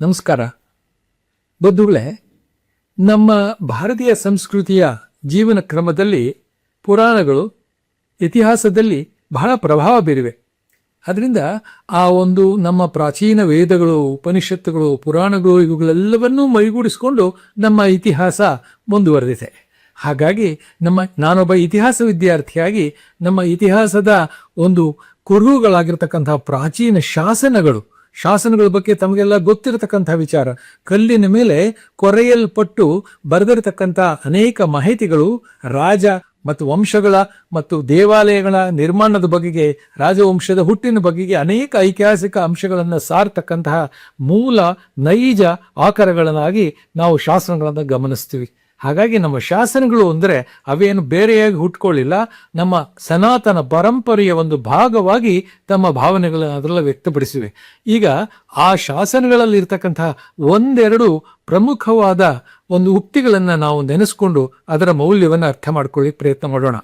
ನಮಸ್ಕಾರ. ಬದುಗಳೇ ನಮ್ಮ ಭಾರತೀಯ ಸಂಸ್ಕೃತಿಯ ಜೀವನ ಕ್ರಮದಲ್ಲಿ ಪುರಾಣಗಳು ಇತಿಹಾಸದಲ್ಲಿ ಬಹಳ ಪ್ರಭಾವ ಬೀರಿವೆ. ಅದರಿಂದ ಆ ಒಂದು ನಮ್ಮ ಪ್ರಾಚೀನ ವೇದಗಳು, ಉಪನಿಷತ್ತುಗಳು, ಪುರಾಣಗಳು ಇವುಗಳೆಲ್ಲವನ್ನೂ ಮೈಗೂಡಿಸಿಕೊಂಡು ನಮ್ಮ ಇತಿಹಾಸ ಮುಂದುವರೆದಿದೆ. ಹಾಗಾಗಿ ನಮ್ಮ, ನಾನೊಬ್ಬ ಇತಿಹಾಸ ವಿದ್ಯಾರ್ಥಿಯಾಗಿ ನಮ್ಮ ಇತಿಹಾಸದ ಒಂದು ಕುರುಹುಗಳಾಗಿರ್ತಕ್ಕಂಥ ಪ್ರಾಚೀನ ಶಾಸನಗಳು ಶಾಸನಗಳ ಬಗ್ಗೆ ತಮಗೆಲ್ಲ ಗೊತ್ತಿರತಕ್ಕಂಥ ವಿಚಾರ. ಕಲ್ಲಿನ ಮೇಲೆ ಕೊರೆಯಲ್ಪಟ್ಟು ಬರೆದಿರತಕ್ಕಂಥ ಅನೇಕ ಮಾಹಿತಿಗಳು ರಾಜ ಮತ್ತು ವಂಶಗಳ ಮತ್ತು ದೇವಾಲಯಗಳ ನಿರ್ಮಾಣದ ಬಗೆಗೆ, ರಾಜವಂಶದ ಹುಟ್ಟಿನ ಬಗೆಗೆ ಅನೇಕ ಐತಿಹಾಸಿಕ ಅಂಶಗಳನ್ನು ಸಾರತಕ್ಕಂತಹ ಮೂಲ ನೈಜ ಆಕಾರಗಳನ್ನಾಗಿ ನಾವು ಶಾಸನಗಳನ್ನು ಗಮನಿಸ್ತೀವಿ. ಹಾಗಾಗಿ ನಮ್ಮ ಶಾಸನಗಳು ಅಂದರೆ ಅವೇನು ಬೇರೆಯಾಗಿ ಹುಟ್ಕೊಳ್ಳಿಲ್ಲ, ನಮ್ಮ ಸನಾತನ ಪರಂಪರೆಯ ಒಂದು ಭಾಗವಾಗಿ ತಮ್ಮ ಭಾವನೆಗಳನ್ನು ಅದರಲ್ಲ ವ್ಯಕ್ತಪಡಿಸಿವೆ. ಈಗ ಆ ಶಾಸನಗಳಲ್ಲಿ ಇರ್ತಕ್ಕಂತಹ ಒಂದೆರಡು ಪ್ರಮುಖವಾದ ಒಂದು ಉಕ್ತಿಗಳನ್ನು ನಾವು ನೆನೆಸ್ಕೊಂಡು ಅದರ ಮೌಲ್ಯವನ್ನು ಅರ್ಥ ಮಾಡ್ಕೊಳ್ಳಿ ಪ್ರಯತ್ನ ಮಾಡೋಣ.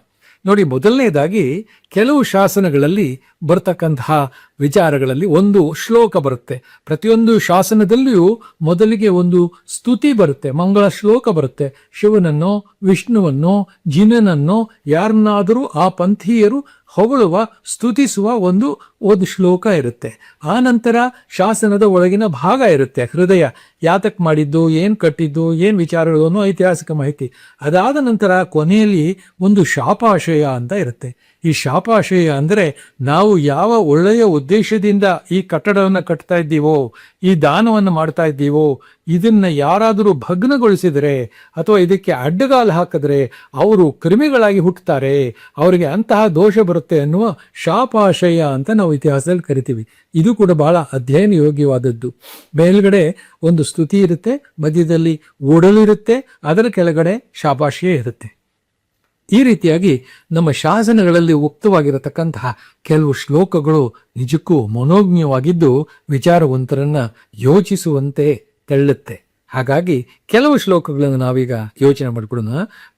ನೋಡಿ, ಮೊದಲನೇದಾಗಿ ಕೆಲವು ಶಾಸನಗಳಲ್ಲಿ ಬರ್ತಕ್ಕಂತಹ ವಿಚಾರಗಳಲ್ಲಿ ಒಂದು ಶ್ಲೋಕ ಬರುತ್ತೆ. ಪ್ರತಿಯೊಂದು ಶಾಸನದಲ್ಲಿಯೂ ಮೊದಲಿಗೆ ಒಂದು ಸ್ತುತಿ ಬರುತ್ತೆ. ಮಂಗಳ ಶ್ಲೋಕ ಬರುತ್ತೆ. ಶಿವನನ್ನೋ, ವಿಷ್ಣುವನ್ನೋ, ಜಿನನನ್ನೋ, ಯಾರನ್ನಾದರೂ ಆ ಪಂಥೀಯರು ಹೊಗಳುವ, ಸ್ತುತಿಸುವ ಒಂದು ಒಂದು ಶ್ಲೋಕ ಇರುತ್ತೆ. ಆ ನಂತರ ಶಾಸನದ ಒಳಗಿನ ಭಾಗ ಇರುತ್ತೆ. ಹೃದಯ, ಯಾತಕ್ ಮಾಡಿದ್ದು, ಏನು ಕಟ್ಟಿದ್ದು, ಏನು ವಿಚಾರಗಳು ಅನ್ನೋ ಐತಿಹಾಸಿಕ ಮಾಹಿತಿ. ಅದಾದ ನಂತರ ಕೊನೆಯಲ್ಲಿ ಒಂದು ಶಾಪಾಶಯ ಅಂತ ಇರುತ್ತೆ. ಈ ಶಾಪಾಶಯ ಅಂದರೆ ನಾವು ಯಾವ ಒಳ್ಳೆಯ ಉದ್ದೇಶದಿಂದ ಈ ಕಟ್ಟಡವನ್ನು ಕಟ್ತಾ ಇದ್ದೀವೋ, ಈ ದಾನವನ್ನು ಮಾಡ್ತಾ ಇದ್ದೀವೋ, ಇದನ್ನ ಯಾರಾದರೂ ಭಗ್ನಗೊಳಿಸಿದರೆ ಅಥವಾ ಇದಕ್ಕೆ ಅಡ್ಡಗಾಲು ಹಾಕಿದ್ರೆ ಅವರು ಕ್ರಿಮಿಗಳಾಗಿ ಹುಟ್ಟುತ್ತಾರೆ ಅವರಿಗೆ ಅಂತಹ ದೋಷ ಬರುತ್ತೆ ಅನ್ನುವ ಶಾಪಾಶಯ ಅಂತ ನಾವು ಇತಿಹಾಸದಲ್ಲಿ ಕರಿತೀವಿ. ಇದು ಕೂಡ ಬಹಳ ಅಧ್ಯಯನ ಯೋಗ್ಯವಾದದ್ದು ಮೇಲ್ಗಡೆ ಒಂದು ಸ್ತುತಿ ಇರುತ್ತೆ, ಮಧ್ಯದಲ್ಲಿ ಒಡಲಿರುತ್ತೆ ಅದರ ಕೆಳಗಡೆ ಶಾಪಾಶಯ ಇರುತ್ತೆ. ಈ ರೀತಿಯಾಗಿ ನಮ್ಮ ಶಾಸನಗಳಲ್ಲಿ ಉಕ್ತವಾಗಿರತಕ್ಕಂತಹ ಕೆಲವು ಶ್ಲೋಕಗಳು ನಿಜಕ್ಕೂ ಮನೋಜ್ಞವಾಗಿದ್ದು ವಿಚಾರವಂತರನ್ನ ಯೋಚಿಸುವಂತೆ ತೆಳ್ಳುತ್ತೆ. ಹಾಗಾಗಿ ಕೆಲವು ಶ್ಲೋಕಗಳನ್ನು ನಾವೀಗ ಯೋಚನೆ ಮಾಡಿಕೊಡೋಣ.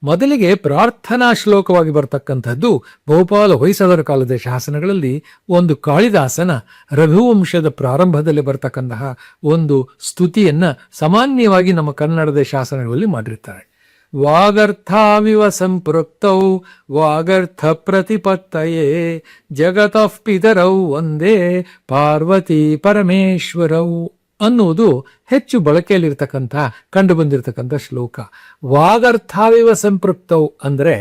ಮೊದಲಿಗೆ ಪ್ರಾರ್ಥನಾ ಶ್ಲೋಕವಾಗಿ ಬರತಕ್ಕಂಥದ್ದು ಬಹುಪಾಲ ಹೊಯ್ಸಳರ ಕಾಲದ ಶಾಸನಗಳಲ್ಲಿ ಒಂದು ಕಾಳಿದಾಸನ ರಘುವಂಶದ ಪ್ರಾರಂಭದಲ್ಲಿ ಬರ್ತಕ್ಕಂತಹ ಒಂದು ಸ್ತುತಿಯನ್ನ ಸಾಮಾನ್ಯವಾಗಿ ನಮ್ಮ ಕನ್ನಡದ ಶಾಸನಗಳಲ್ಲಿ ಮಾಡಿರ್ತಾರೆ. ವಾಗರ್ಥಾವಿವ ಸಂಪೃಕ್ತೌ ವಾಗರ್ಥ ಪ್ರತಿಪತ್ತಯೇ ಜಗತಃ ಪಿತರೌ ಒಂದೇ, ಪಾರ್ವತಿ ಪರಮೇಶ್ವರೌ ಅನ್ನುವುದು ಹೆಚ್ಚು ಬಳಕೆಯಲ್ಲಿರ್ತಕ್ಕಂಥ ಕಂಡು ಬಂದಿರತಕ್ಕಂಥ ಶ್ಲೋಕ. ವಾಗರ್ಥಾವಿವ ಸಂಪೃಕ್ತೌ ಅಂದರೆ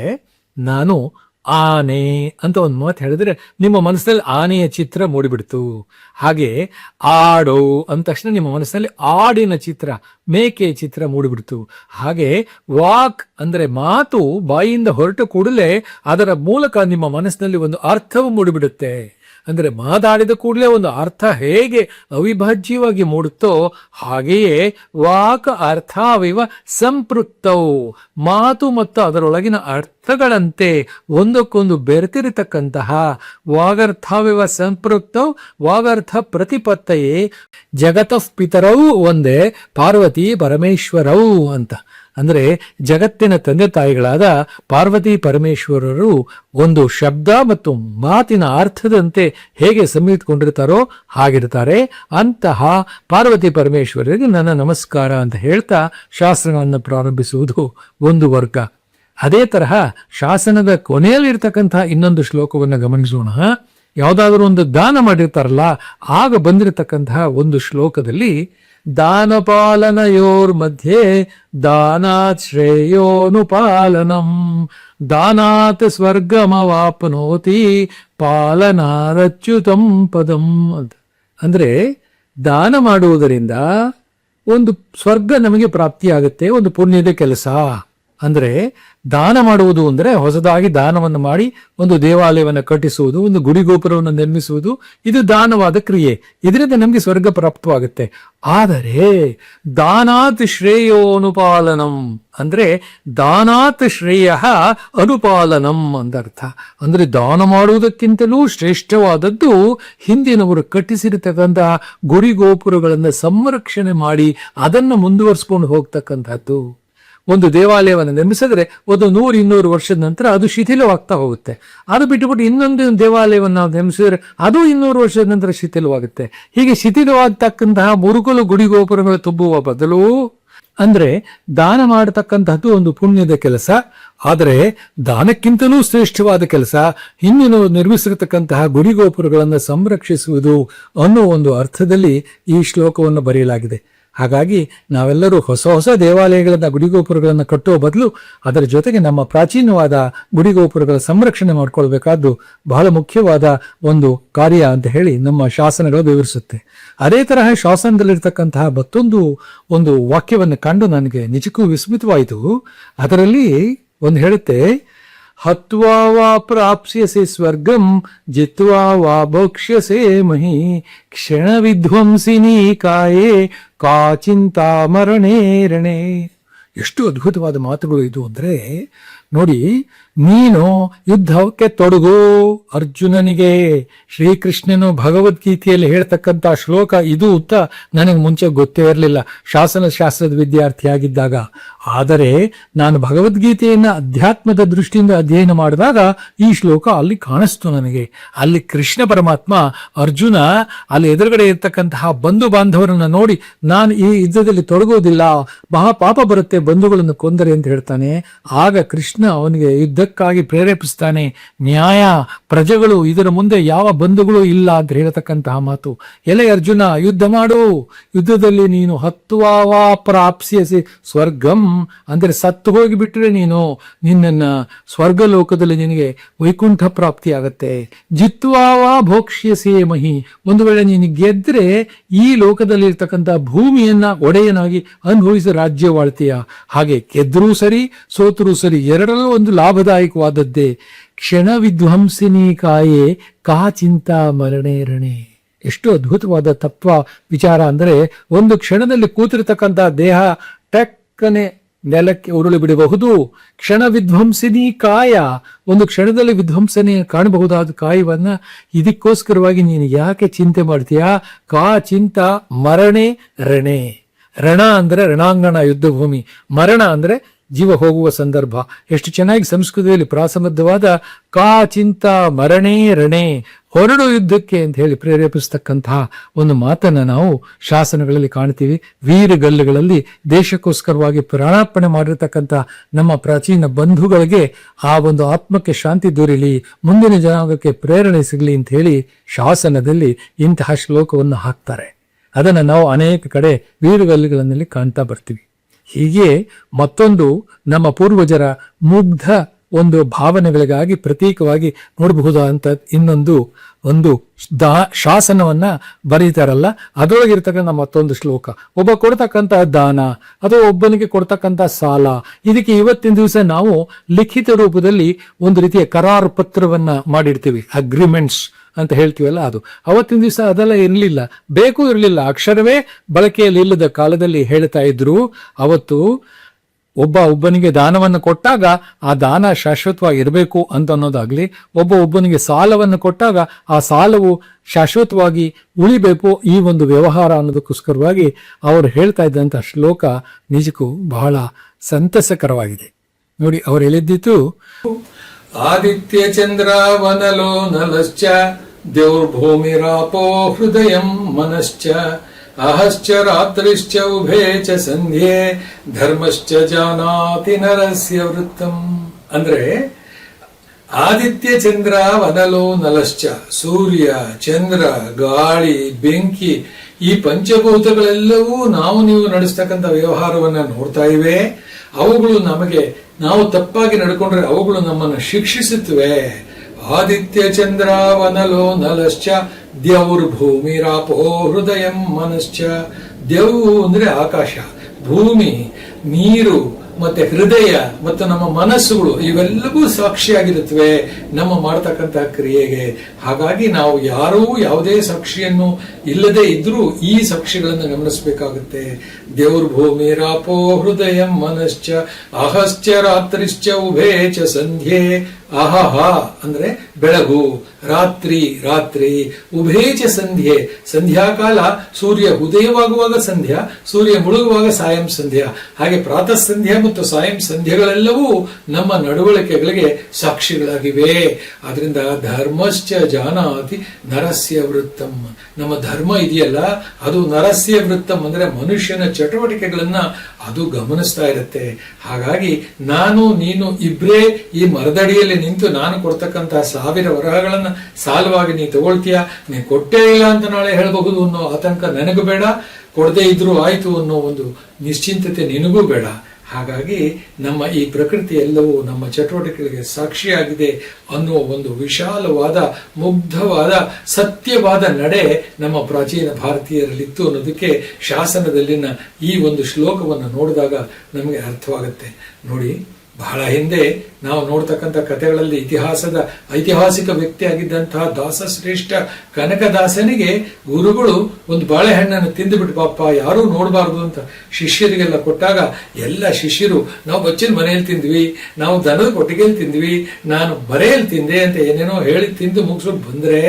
ನಾನು ಆನೆ ಅಂತ ಒಂದು ಮಾತು ಹೇಳಿದ್ರೆ ನಿಮ್ಮ ಮನಸ್ಸಿನಲ್ಲಿ ಆನೆಯ ಚಿತ್ರ ಮೂಡಿಬಿಡ್ತು. ಹಾಗೆ ಆಡೋ ಅಂದ ತಕ್ಷಣ ನಿಮ್ಮ ಮನಸ್ಸಿನಲ್ಲಿ ಆಡಿನ ಚಿತ್ರ, ಮೇಕೆಯ ಚಿತ್ರ ಮೂಡಿಬಿಡ್ತು. ಹಾಗೆ ವಾಕ್ ಅಂದ್ರೆ ಮಾತು ಬಾಯಿಯಿಂದ ಹೊರಟು ಕೂಡಲೇ ಅದರ ಮೂಲಕ ನಿಮ್ಮ ಮನಸ್ಸಿನಲ್ಲಿ ಒಂದು ಅರ್ಥವು ಮೂಡಿಬಿಡುತ್ತೆ. ಅಂದರೆ ಮಾತಾಡಿದ ಕೂಡಲೇ ಒಂದು ಅರ್ಥ ಹೇಗೆ ಅವಿಭಾಜ್ಯವಾಗಿ ಮೂಡುತ್ತೋ ಹಾಗೆಯೇ ವಾಕ್ ಅರ್ಥಾವಿವ ಸಂಪೃಕ್ತವು. ಮಾತು ಮತ್ತು ಅದರೊಳಗಿನ ಅರ್ಥಗಳಂತೆ ಒಂದಕ್ಕೊಂದು ಬೆರೆತಿರತಕ್ಕಂತಹ ವಾಗರ್ಥವಿವ ಸಂಪೃಕ್ತ ವಾಗರ್ಥ ಪ್ರತಿಪತ್ತಯೇ ಜಗತಃ ಪಿತರವು ಒಂದೇ ಪಾರ್ವತಿ ಪರಮೇಶ್ವರವು ಅಂತ. ಅಂದರೆ ಜಗತ್ತಿನ ತಂದೆ ತಾಯಿಗಳಾದ ಪಾರ್ವತಿ ಪರಮೇಶ್ವರರು ಒಂದು ಶಬ್ದ ಮತ್ತು ಮಾತಿನ ಅರ್ಥದಂತೆ ಹೇಗೆ ಸಂಹಿತ್ಕೊಂಡಿರ್ತಾರೋ ಹಾಗಿರ್ತಾರೆ. ಅಂತಹ ಪಾರ್ವತಿ ಪರಮೇಶ್ವರರಿಗೆ ನನ್ನ ನಮಸ್ಕಾರ ಅಂತ ಹೇಳ್ತಾ ಶಾಸ್ತ್ರಗಳನ್ನು ಪ್ರಾರಂಭಿಸುವುದು ಒಂದು ವರ್ಗ. ಅದೇ ತರಹ ಶಾಸನದ ಕೊನೆಯಲ್ಲಿರ್ತಕ್ಕಂತಹ ಇನ್ನೊಂದು ಶ್ಲೋಕವನ್ನು ಗಮನಿಸೋಣ. ಯಾವುದಾದ್ರೂ ಒಂದು ದಾನ ಮಾಡಿರ್ತಾರಲ್ಲ, ಆಗ ಬಂದಿರತಕ್ಕಂತಹ ಒಂದು ಶ್ಲೋಕದಲ್ಲಿ ದಾನಪಾಲನಯೋರ್ ಮಧ್ಯೆ ದಾನಾತ್ ಶ್ರೇಯೋನುಪಾಲನಂ ದಾನಾತ್ ಸ್ವರ್ಗಮವಾಪ್ನೋತಿ ಪಾಲನಾರಚ್ಯುತಂ ಪದಂ ಅಂತ. ಅಂದ್ರೆ ದಾನ ಮಾಡುವುದರಿಂದ ಒಂದು ಸ್ವರ್ಗ ನಮಗೆ ಪ್ರಾಪ್ತಿಯಾಗುತ್ತೆ, ಒಂದು ಪುಣ್ಯದ ಕೆಲಸ. ಅಂದ್ರೆ ದಾನ ಮಾಡುವುದು ಅಂದರೆ ಹೊಸದಾಗಿ ದಾನವನ್ನು ಮಾಡಿ ಒಂದು ದೇವಾಲಯವನ್ನು ಕಟ್ಟಿಸುವುದು, ಒಂದು ಗುಡಿ ಗೋಪುರವನ್ನು ನಿರ್ಮಿಸುವುದು, ಇದು ದಾನವಾದ ಕ್ರಿಯೆ. ಇದರಿಂದ ನಮಗೆ ಸ್ವರ್ಗ ಪ್ರಾಪ್ತವಾಗುತ್ತೆ. ಆದರೆ ದಾನಾತ್ ಶ್ರೇಯೋನುಪಾಲನಂ ಅಂದ್ರೆ ದಾನಾತ್ ಶ್ರೇಯ ಅನುಪಾಲನಂ ಅಂದರ್ಥ. ಅಂದ್ರೆ ದಾನ ಮಾಡುವುದಕ್ಕಿಂತಲೂ ಶ್ರೇಷ್ಠವಾದದ್ದು ಹಿಂದಿನವರು ಕಟ್ಟಿಸಿರತಕ್ಕಂತಹ ಗುಡಿ ಗೋಪುರಗಳನ್ನು ಸಂರಕ್ಷಣೆ ಮಾಡಿ ಅದನ್ನು ಮುಂದುವರಿಸ್ಕೊಂಡು ಹೋಗ್ತಕ್ಕಂಥದ್ದು. ಒಂದು ದೇವಾಲಯವನ್ನು ನಿರ್ಮಿಸಿದ್ರೆ ಒಂದು ನೂರು ಇನ್ನೂರು ವರ್ಷದ ನಂತರ ಅದು ಶಿಥಿಲವಾಗ್ತಾ ಹೋಗುತ್ತೆ. ಅದು ಬಿಟ್ಟುಬಿಟ್ಟು ಇನ್ನೊಂದು ದೇವಾಲಯವನ್ನು ನಾವು ನಿರ್ಮಿಸಿದ್ರೆ ಅದು ಇನ್ನೂರು ವರ್ಷದ ನಂತರ ಶಿಥಿಲವಾಗುತ್ತೆ. ಹೀಗೆ ಶಿಥಿಲವಾಗ್ತಕ್ಕಂತಹ ಮುರುಕಲು ಗುಡಿಗೋಪುರಗಳು ತುಂಬುವ ಬದಲು ಅಂದ್ರೆ ದಾನ ಮಾಡತಕ್ಕಂತಹದ್ದು ಒಂದು ಪುಣ್ಯದ ಕೆಲಸ, ಆದರೆ ದಾನಕ್ಕಿಂತಲೂ ಶ್ರೇಷ್ಠವಾದ ಕೆಲಸ ಹಿಂದಿನ ನಿರ್ಮಿಸಿರತಕ್ಕಂತಹ ಗುಡಿಗೋಪುರಗಳನ್ನು ಸಂರಕ್ಷಿಸುವುದು ಅನ್ನೋ ಒಂದು ಅರ್ಥದಲ್ಲಿ ಈ ಶ್ಲೋಕವನ್ನು ಬರೆಯಲಾಗಿದೆ. ಹಾಗಾಗಿ ನಾವೆಲ್ಲರೂ ಹೊಸ ಹೊಸ ದೇವಾಲಯಗಳನ್ನ, ಗುಡಿಗೋಪುರಗಳನ್ನು ಕಟ್ಟುವ ಬದಲು ಅದರ ಜೊತೆಗೆ ನಮ್ಮ ಪ್ರಾಚೀನವಾದ ಗುಡಿಗೋಪುರಗಳ ಸಂರಕ್ಷಣೆ ಮಾಡಿಕೊಳ್ಬೇಕಾದ್ದು ಬಹಳ ಮುಖ್ಯವಾದ ಒಂದು ಕಾರ್ಯ ಅಂತ ಹೇಳಿ ನಮ್ಮ ಶಾಸನಗಳು ವಿವರಿಸುತ್ತೆ. ಅದೇ ತರಹ ಶಾಸನದಲ್ಲಿರ್ತಕ್ಕಂತಹ ಮತ್ತೊಂದು ಒಂದು ವಾಕ್ಯವನ್ನು ಕಂಡು ನನಗೆ ನಿಜಕ್ಕೂ ವಿಸ್ಮಿತವಾಯಿತು. ಅದರಲ್ಲಿ ಒಂದು ಹೇಳುತ್ತೆ ಹತ್ವಾ ವಾ ಪ್ರಾಪ್ಸ್ಯಸೆ ಸ್ವರ್ಗಂ, ಜಿತ್ವಾ ವಾ ಭಕ್ಷ್ಯಸೆ ಮಹಿ, ಕ್ಷಣ ವಿಧ್ವಂಸಿನಿ ಕಾಯೇ, ಕಾ ಚಿಂತಾ ಮರಣೇ ರಣೆ. ಎಷ್ಟು ಅದ್ಭುತವಾದ ಮಾತುಗಳು ಇದು ಅಂದ್ರೆ, ನೋಡಿ, ನೀನು ಯುದ್ಧಕ್ಕೆ ತೊಡಗು, ಅರ್ಜುನನಿಗೆ ಶ್ರೀಕೃಷ್ಣನು ಭಗವದ್ಗೀತೆಯಲ್ಲಿ ಹೇಳ್ತಕ್ಕಂಥ ಶ್ಲೋಕ ಇದು ಅಂತ ನನಗೆ ಮುಂಚೆ ಗೊತ್ತೇ ಇರಲಿಲ್ಲ. ಶಾಸನ ಶಾಸ್ತ್ರದ ವಿದ್ಯಾರ್ಥಿಯಾಗಿದ್ದಾಗ ಆದರೆ ನಾನು ಭಗವದ್ಗೀತೆಯನ್ನು ಅಧ್ಯಾತ್ಮದ ದೃಷ್ಟಿಯಿಂದ ಅಧ್ಯಯನ ಮಾಡಿದಾಗ ಈ ಶ್ಲೋಕ ಅಲ್ಲಿ ಕಾಣಿಸ್ತು ನನಗೆ. ಅಲ್ಲಿ ಕೃಷ್ಣ ಪರಮಾತ್ಮ, ಅರ್ಜುನ, ಅಲ್ಲಿ ಎದುರುಗಡೆ ಇರತಕ್ಕಂತಹ ಬಂಧು ಬಾಂಧವರನ್ನು ನೋಡಿ ನಾನು ಈ ಯುದ್ಧದಲ್ಲಿ ತೊಡಗೋದಿಲ್ಲ ಮಹಾ ಪಾಪ ಬರುತ್ತೆ, ಬಂಧುಗಳನ್ನು ಕೊಂದರೆ ಅಂತ ಹೇಳ್ತಾನೆ. ಆಗ ಕೃಷ್ಣ ಅವನಿಗೆ ಯುದ್ಧಕ್ಕಾಗಿ ಪ್ರೇರೇಪಿಸ್ತಾನೆ, ನ್ಯಾಯ, ಪ್ರಜೆಗಳು ಇದರ ಮುಂದೆ ಯಾವ ಬಂಧುಗಳು ಇಲ್ಲ ಅಂತ ಹೇಳತಕ್ಕಂತಹ ಮಾತು. ಎಲೆ ಅರ್ಜುನ, ಯುದ್ಧ ಮಾಡು, ಯುದ್ಧದಲ್ಲಿ ನೀನು ಹತ್ತುವ ಪ್ರಾಪ್ಸಿಯಸಿ, ಸ್ವರ್ಗಂ ಅಂದ್ರೆ ಸತ್ತು ಹೋಗಿ ಬಿಟ್ರೆ ನೀನು ನಿನ್ನನ್ನ ಸ್ವರ್ಗ ಲೋಕದಲ್ಲಿ ನಿನಗೆ ವೈಕುಂಠ ಪ್ರಾಪ್ತಿ ಆಗತ್ತೆ ಜಿತ್ವಾವಾ ಮಹಿ. ಒಂದು ವೇಳೆ ನೀನು ಗೆದ್ರೆ ಈ ಲೋಕದಲ್ಲಿ ಇರ್ತಕ್ಕಂಥ ಭೂಮಿಯನ್ನ ಒಡೆಯನಾಗಿ ಅನುಭವಿಸಿ ರಾಜ್ಯವಾಳ್ತೀಯ. ಹಾಗೆ ಗೆದ್ರೂ ಸರಿ, ಸೋತರೂ ಸರಿ, ಎರಡರಲ್ಲೂ ಒಂದು ಲಾಭದಾಯಕವಾದದ್ದೇ. ಕ್ಷಣ ವಿಧ್ವಂಸಿನಿ ಕಾಯೇ, ಕಾ ಚಿಂತಾ ಮರಣೇರಣೆ ಎಷ್ಟು ಅದ್ಭುತವಾದ ತತ್ವ ವಿಚಾರ. ಅಂದರೆ ಒಂದು ಕ್ಷಣದಲ್ಲಿ ಕೂತಿರ್ತಕ್ಕಂಥ ದೇಹ ಟಕ್ಕನೆ ನೆಲಕ್ಕೆ ಉರುಳಿ ಬಿಡಬಹುದು. ಕ್ಷಣ ವಿಧ್ವಂಸಿನಿ ಕಾಯ. ಒಂದು ಕ್ಷಣದಲ್ಲಿ ವಿಧ್ವಂಸನೆ ಕಾಣಬಹುದಾದ ಕಾಯವನ್ನ ಇದಕ್ಕೋಸ್ಕರವಾಗಿ ನೀನು ಯಾಕೆ ಚಿಂತೆ ಮಾಡ್ತೀಯಾ? ಕಾ ಚಿಂತ ಮರಣೆ ರಣೆ. ರಣ ಅಂದ್ರೆ ರಣಾಂಗಣ ಯುದ್ಧ ಭೂಮಿ ಮರಣ ಅಂದ್ರೆ ಜೀವ ಹೋಗುವ ಸಂದರ್ಭ. ಎಷ್ಟು ಚೆನ್ನಾಗಿ ಸಂಸ್ಕೃತದಲ್ಲಿ ಪ್ರಾಸಬದ್ಧವಾದ ಕಾ ಚಿಂತ ಮರಣೇ ರಣೆ. ಹೊರಡು ಯುದ್ಧಕ್ಕೆ ಅಂತ ಹೇಳಿ ಪ್ರೇರೇಪಿಸ್ತಕ್ಕಂತಹ ಒಂದು ಮಾತನ್ನ ನಾವು ಶಾಸನಗಳಲ್ಲಿ ಕಾಣ್ತೀವಿ. ವೀರಗಲ್ಲುಗಳಲ್ಲಿ ದೇಶಕ್ಕೋಸ್ಕರವಾಗಿ ಪ್ರಾಣಾರ್ಪಣೆ ಮಾಡಿರ್ತಕ್ಕಂಥ ನಮ್ಮ ಪ್ರಾಚೀನ ಬಂಧುಗಳಿಗೆ ಆ ಒಂದು ಆತ್ಮಕ್ಕೆ ಶಾಂತಿ ದೊರೆಯಲಿ ಮುಂದಿನ ಜನಾಂಗಕ್ಕೆ ಪ್ರೇರಣೆ ಸಿಗಲಿ ಅಂತ ಹೇಳಿ ಶಾಸನದಲ್ಲಿ ಇಂತಹ ಶ್ಲೋಕವನ್ನು ಹಾಕ್ತಾರೆ. ಅದನ್ನು ನಾವು ಅನೇಕ ಕಡೆ ವೀರಗಲ್ಲುಗಳಲ್ಲಿ ಕಾಣ್ತಾ ಬರ್ತೀವಿ. ಹೀಗೆ ಮತ್ತೊಂದು ನಮ್ಮ ಪೂರ್ವಜರ ಮುಗ್ಧ ಒಂದು ಭಾವನೆಗಳಿಗಾಗಿ ಪ್ರತೀಕವಾಗಿ ನೋಡಬಹುದಾದಂಥ ಇನ್ನೊಂದು ಒಂದು ದಾ ಶಾಸನವನ್ನ ಬರೀತಾರಲ್ಲ, ಅದರೊಳಗಿರ್ತಕ್ಕಂಥ ಮತ್ತೊಂದು ಶ್ಲೋಕ. ಒಬ್ಬ ಕೊಡ್ತಕ್ಕಂಥ ದಾನ, ಅಥವಾ ಒಬ್ಬನಿಗೆ ಕೊಡ್ತಕ್ಕಂಥ ಸಾಲ, ಇದಕ್ಕೆ ಇವತ್ತಿನ ದಿವಸ ನಾವು ಲಿಖಿತ ರೂಪದಲ್ಲಿ ಒಂದು ರೀತಿಯ ಕರಾರು ಪತ್ರವನ್ನ ಮಾಡಿರ್ತೀವಿ ಅಗ್ರಿಮೆಂಟ್ಸ್ ಅಂತ ಹೇಳ್ತೀವಲ್ಲ ಅದು. ಅವತ್ತಿನ ದಿವಸ ಅದೆಲ್ಲ ಇರಲಿಲ್ಲ. ಬೇಕು ಇರಲಿಲ್ಲ. ಅಕ್ಷರವೇ ಬಳಕೆಯಲ್ಲಿ ಇಲ್ಲದ ಕಾಲದಲ್ಲಿ ಹೇಳ್ತಾ ಇದ್ರು, ಅವತ್ತು ಒಬ್ಬ ಒಬ್ಬನಿಗೆ ದಾನವನ್ನು ಕೊಟ್ಟಾಗ ಆ ದಾನ ಶಾಶ್ವತವಾಗಿ ಇರಬೇಕು ಅಂತ ಅನ್ನೋದಾಗ್ಲಿ, ಒಬ್ಬ ಒಬ್ಬನಿಗೆ ಸಾಲವನ್ನು ಕೊಟ್ಟಾಗ ಆ ಸಾಲವು ಶಾಶ್ವತವಾಗಿ ಉಳಿಬೇಕು ಈ ಒಂದು ವ್ಯವಹಾರ ಅನ್ನೋದಕ್ಕೋಸ್ಕರವಾಗಿ ಅವರು ಹೇಳ್ತಾ ಇದ್ದಂಥ ಶ್ಲೋಕ ನಿಜಕ್ಕೂ ಬಹಳ ಸಂತಸಕರವಾಗಿದೆ. ನೋಡಿ, ಅವ್ರು ಹೇಳಿದ್ದಿತ್ತು ಆದಿತ್ಯ ಚಂದ್ರ ವನಲೋ ನಲಶ್ಚ ರಾಪೋ ಹೃದಯಂ ಮನಶ್ಚ ಅಹಶ್ಚ ರಾತ್ರಿಶ್ಚ ಉಭೇ ಚ ಸಂಧ್ಯೆ, ಧರ್ಮಶ್ಚ ಜಾನಾತಿ ನರಸ್ಯ ವೃತ್ತಂ. ಅಂದ್ರೆ, ಆದಿತ್ಯ ಚಂದ್ರ ವನಲೋ ನಲಶ್ಚ, ಸೂರ್ಯ, ಚಂದ್ರ, ಗಾಳಿ, ಬೆಂಕಿ, ಈ ಪಂಚಭೂತಗಳೆಲ್ಲವೂ ನಾವು ನೀವು ನಡೆಸ್ತಕ್ಕಂಥ ವ್ಯವಹಾರವನ್ನ ನೋಡ್ತಾ ಇವೆ. ಅವುಗಳು ನಮಗೆ, ನಾವು ತಪ್ಪಾಗಿ ನಡ್ಕೊಂಡ್ರೆ ಅವುಗಳು ನಮ್ಮನ್ನು ಶಿಕ್ಷಿಸುತ್ತವೆ. ಆದಿತ್ಯ ಚಂದ್ರ ವನಲೋ ನಲಶ್ಚ ಭೂಮಿ ಭೂಮಿರಾಪೋ ಹೃದಯಂ ಮನಶ್ಚ. ದೆವು ಅಂದ್ರೆ ಆಕಾಶ, ಭೂಮಿ, ನೀರು, ಮತ್ತೆ ಹೃದಯ, ಮತ್ತು ನಮ್ಮ ಮನಸ್ಸುಗಳು, ಇವೆಲ್ಲವೂ ಸಾಕ್ಷಿಯಾಗಿರುತ್ತವೆ ನಮ್ಮ ಮಾಡತಕ್ಕಂತಹ ಕ್ರಿಯೆಗೆ. ಹಾಗಾಗಿ ನಾವು ಯಾರೂ ಯಾವುದೇ ಸಾಕ್ಷಿಯನ್ನು ಇಲ್ಲದೆ ಇದ್ರೂ ಈ ಸಾಕ್ಷಿಗಳನ್ನು ಗಮನಿಸಬೇಕಾಗುತ್ತೆ. ದೇವ್ರ ಭೂಮಿ ರಾಪೋ ಹೃದಯ ಮನಶ್ಚ, ಅಹಶ್ಚ ರಾತ್ರಿಶ್ಚ ಉಭೇ ಚ ಸಂಧ್ಯೆ. ಆಹಾಹಾ ಅಂದ್ರೆ ಬೆಳಗು, ರಾತ್ರಿ ರಾತ್ರಿ, ಉಭೇಚ ಸಂಧ್ಯೆ. ಸಂಧ್ಯಾಕಾಲ ಸೂರ್ಯ ಉದಯವಾಗುವಾಗ ಸಂಧ್ಯಾ, ಸೂರ್ಯ ಮುಳುಗುವಾಗ ಸಾಯಂ ಸಂಧ್ಯಾ. ಹಾಗೆ ಪ್ರಾತಃ ಸಂಧ್ಯಾ ಮತ್ತು ಸಾಯಂ ಸಂಧ್ಯೆಗಳೆಲ್ಲವೂ ನಮ್ಮ ನಡವಳಿಕೆಗಳಿಗೆ ಸಾಕ್ಷಿಗಳಾಗಿವೆ. ಆದ್ರಿಂದ ಧರ್ಮಶ್ಚ ಜಾನಾತಿ ನರಸ್ಯ ವೃತ್ತಂ. ನಮ್ಮ ಧರ್ಮ ಇದೆಯಲ್ಲ, ಅದು ನರಸ್ಯ ವೃತ್ತಂ ಅಂದ್ರೆ ಮನುಷ್ಯನ ಚಟುವಟಿಕೆಗಳನ್ನ ಅದು ಗಮನಿಸ್ತಾ ಇರುತ್ತೆ. ಹಾಗಾಗಿ ನಾನು, ನೀನು ಇಬ್ರೇ ಈ ಮರದಡಿಯಲ್ಲಿ ನಿಂತು ನಾನು ಕೊಡ್ತಕ್ಕಂತಹ ಸಾವಿರ ವರಹಗಳನ್ನ ಸಾಲವಾಗಿ ನೀ ತಗೊಳ್ತೀಯ? ನೀ ಕೊಟ್ಟೇ ಇಲ್ಲ ಅಂತ ನಾಳೆ ಹೇಳಬಹುದು ಅನ್ನೋ ಆತಂಕ ನನಗೂ ಬೇಡ. ಕೊಡದೇ ಇದ್ರೂ ಆಯ್ತು ಅನ್ನೋ ಒಂದು ನಿಶ್ಚಿಂತತೆ ನಿನಗೂ ಬೇಡ. ಹಾಗಾಗಿ ನಮ್ಮ ಈ ಪ್ರಕೃತಿ ಎಲ್ಲವೂ ನಮ್ಮ ಚಟುವಟಿಕೆಗಳಿಗೆ ಸಾಕ್ಷಿಯಾಗಿದೆ ಅನ್ನುವ ಒಂದು ವಿಶಾಲವಾದ, ಮುಗ್ಧವಾದ, ಸತ್ಯವಾದ ನಡೆ ನಮ್ಮ ಪ್ರಾಚೀನ ಭಾರತೀಯರಲ್ಲಿತ್ತು ಅನ್ನೋದಕ್ಕೆ ಶಾಸನದಲ್ಲಿನ ಈ ಒಂದು ಶ್ಲೋಕವನ್ನು ನೋಡಿದಾಗ ನಮಗೆ ಅರ್ಥವಾಗುತ್ತೆ. ನೋಡಿ ಬಹಳ ಹಿಂದೆ ನಾವು ನೋಡ್ತಕ್ಕಂಥ ಕಥೆಗಳಲ್ಲಿ ಇತಿಹಾಸದ ಐತಿಹಾಸಿಕ ವ್ಯಕ್ತಿಯಾಗಿದ್ದಂತಹ ದಾಸಶ್ರೇಷ್ಠ ಕನಕದಾಸನಿಗೆ ಗುರುಗಳು ಒಂದು ಬಾಳೆಹಣ್ಣನ್ನು ತಿಂದುಬಿಟ್ಟು ಪಾಪ ಯಾರೂ ನೋಡಬಾರ್ದು ಅಂತ ಶಿಷ್ಯರಿಗೆಲ್ಲ ಕೊಟ್ಟಾಗ ಎಲ್ಲ ಶಿಷ್ಯರು, ನಾವು ಬಚ್ಚಿನ ಮನೆಯಲ್ಲಿ ತಿಂದ್ವಿ, ನಾವು ದನದ ಕೊಟ್ಟಿಗೆಯಲ್ಲಿ ತಿಂದ್ವಿ, ನಾನು ಬರೆಯಲ್ಲಿ ತಿಂದೆ ಅಂತ ಏನೇನೋ ಹೇಳಿ ತಿಂದು ಮುಗಿಸೋದು ಬಂದ್ರೆ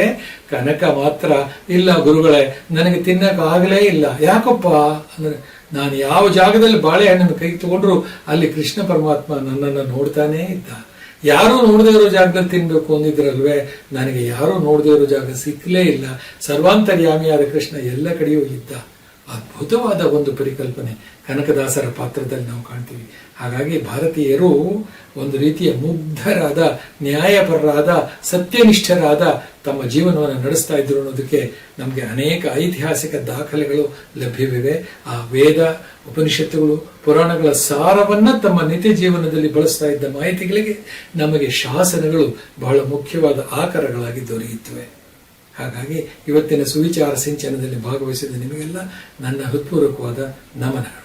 ಕನಕ ಮಾತ್ರ, ಇಲ್ಲ ಗುರುಗಳೇ, ನನಗೆ ತಿನ್ನೋಕ್ಕಾಗಲೇ ಇಲ್ಲ, ಯಾಕಪ್ಪ? ಅಂದ್ರೆ ನಾನು ಯಾವ ಜಾಗದಲ್ಲಿ ಬಾಳೆಹಣ್ಣನ್ನು ಕೈ ತಗೊಂಡ್ರು ಅಲ್ಲಿ ಕೃಷ್ಣ ಪರಮಾತ್ಮ ನನ್ನನ್ನು ನೋಡ್ತಾನೇ ಇದ್ದ. ಯಾರೂ ನೋಡದೇ ಇರೋ ಜಾಗದಲ್ಲಿ ತಿನ್ಬೇಕು ಅಂದಿದ್ರಲ್ವೇ, ನನಗೆ ಯಾರೂ ನೋಡದೇ ಇರೋ ಜಾಗ ಸಿಕ್ಕಲೇ ಇಲ್ಲ. ಸರ್ವಾಂತರ್ಯಾಮಿಯಾದ ಕೃಷ್ಣ ಎಲ್ಲ ಕಡೆಯೂ ಇದ್ದ. ಅದ್ಭುತವಾದ ಒಂದು ಪರಿಕಲ್ಪನೆ. ಕನಕದಾಸರ ಪಾತ್ರದಲ್ಲಿ ನಾವು ಕಾಣ್ತೀವಿ. ಹಾಗಾಗಿ ಭಾರತೀಯರು ಒಂದು ರೀತಿಯ ಮುಗ್ಧರಾದ, ನ್ಯಾಯಪರರಾದ, ಸತ್ಯನಿಷ್ಠರಾದ ತಮ್ಮ ಜೀವನವನ್ನು ನಡೆಸ್ತಾ ಇದ್ರು ಅನ್ನೋದಕ್ಕೆ ನಮಗೆ ಅನೇಕ ಐತಿಹಾಸಿಕ ದಾಖಲೆಗಳು ಲಭ್ಯವಿವೆ. ಆ ವೇದ, ಉಪನಿಷತ್ತುಗಳು, ಪುರಾಣಗಳ ಸಾರವನ್ನ ತಮ್ಮ ನಿತ್ಯ ಜೀವನದಲ್ಲಿ ಬಳಸ್ತಾ ಇದ್ದ ಮಾಹಿತಿಗಳಿಗೆ ನಮಗೆ ಶಾಸನಗಳು ಬಹಳ ಮುಖ್ಯವಾದ ಆಕಾರಗಳಾಗಿ ದೊರೆಯುತ್ತವೆ. ಹಾಗಾಗಿ ಇವತ್ತಿನ ಸುವಿಚಾರ ಸಿಂಚನದಲ್ಲಿ ಭಾಗವಹಿಸಿದ ನಿಮಗೆಲ್ಲ ನನ್ನ ಹೃತ್ಪೂರ್ವಕವಾದ ನಮನಗಳು.